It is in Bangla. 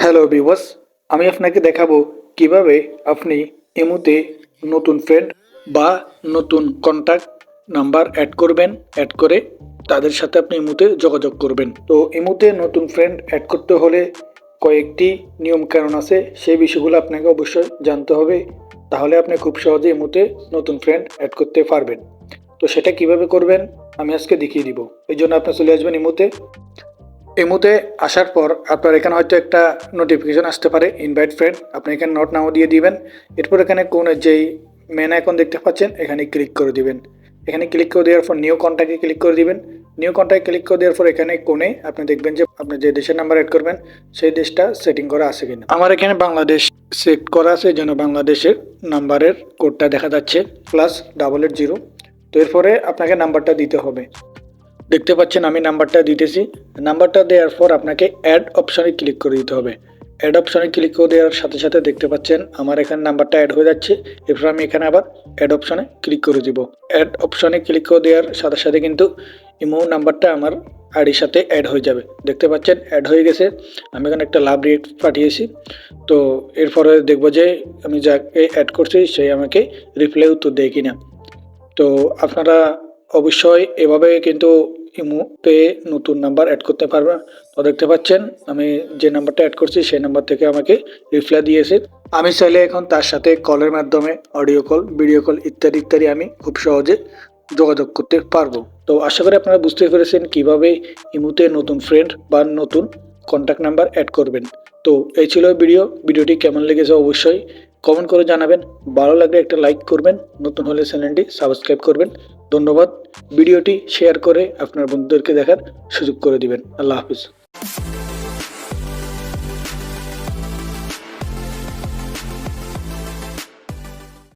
হ্যালো বিওয়াস আমি আপনাকে দেখাবো কীভাবে আপনি ইমুতে নতুন ফ্রেন্ড বা নতুন কন্ট্যাক্ট নাম্বার অ্যাড করবেন অ্যাড করে তাদের সাথে আপনি ইমুতে যোগাযোগ করবেন। তো ইমুতে নতুন ফ্রেন্ড অ্যাড করতে হলে কয়েকটি নিয়ম কারণ আছে। সেই বিষয়গুলো আপনাকে অবশ্যই জানতে হবে। তাহলে আপনি খুব সহজে ইমুতে নতুন ফ্রেন্ড অ্যাড করতে পারবেন। তো সেটা কীভাবে করবেন, আমি আজকে দেখিয়ে দিব। এই জন্য আপনি চলে আসবেন ইমুতে এমুতে আসার পর আপনার এখানে হয়তো একটা নোটিফিকেশন আসতে পারে ইনভাইট ফ্রেন্ড আপনি এখানে নোট নাও দিয়ে দিবেন। এরপর এখানে কোন যেই মেন আইকন দেখতে পাচ্ছেন, এখানে ক্লিক করে দিবেন। এখানে ক্লিক করে দেওয়ার পর নিউ কন্ট্যাক্টে ক্লিক করে দিবেন। নিউ কন্ট্যাক্ট ক্লিক করে দেওয়ার পর এখানে কোণে আপনি দেখবেন যে আপনি যে দেশের নাম্বার অ্যাড করবেন, সেই দেশটা সেটিং করা আছে কিনা। আমার এখানে বাংলাদেশ সেট করা আছে যেন বাংলাদেশের নাম্বারের কোডটা দেখা যাচ্ছে প্লাস ডাবল এইট জিরো তো এরপরে আপনাকে নাম্বারটা দিতে হবে। দেখতে পাচ্ছেন আমি নাম্বারটা দিতেছি। নাম্বারটা দেওয়ার পর আপনাকে অ্যাড অপশনে ক্লিক করে দিতে হবে। অ্যাড অপশনে ক্লিক করে দেওয়ার সাথে সাথে দেখতে পাচ্ছেন আমার এখানে নাম্বারটা অ্যাড হয়ে যাচ্ছে। এরপর আমি এখানে আবার অ্যাড অপশনে ক্লিক করে দিব। অ্যাড অপশনে ক্লিক করে দেওয়ার সাথে সাথে কিন্তু ইমো নাম্বারটা আমার আইডির সাথে অ্যাড হয়ে যাবে। দেখতে পাচ্ছেন অ্যাড হয়ে গেছে। আমি এখানে একটা লাভ রেট পাঠিয়েছি। তো এরপরে দেখব যে আমি যাকে অ্যাড করছি সেই আমাকে রিপ্লাই উত্তর দেয় কিনা। তো আপনারা অবশ্যই এভাবে কিন্তু ইমোতে নতুন নাম্বার অ্যাড করতে পারবেন তো দেখতে পাচ্ছেন, আমি যে নাম্বারটা অ্যাড করছি, সেই নাম্বার থেকে আমাকে রিপ্লাই দিয়েছে। আমি চাইলে এখন তার সাথে কলের মাধ্যমে অডিও কল ভিডিও কল ইত্যাদি ইত্যাদি আমি খুব সহজে যোগাযোগ করতে পারব। তো আশা করি আপনারা বুঝতে পেরেছেন কীভাবে ইমুতে নতুন ফ্রেন্ড বা নতুন কন্ট্যাক্ট নাম্বার অ্যাড করবেন। তো এই ছিল ভিডিও ভিডিওটি কেমন লেগেছে অবশ্যই কমেন্ট করে জানাবেন। ভালো লাগলে একটা লাইক করবেন। নতুন হলে চ্যানেলটি সাবস্ক্রাইব করবেন। ধন্যবাদ। ভিডিওটি শেয়ার করে আপনার বন্ধুদেরকে দেখার সুযোগ করে দিবেন। আল্লাহ হাফিজ।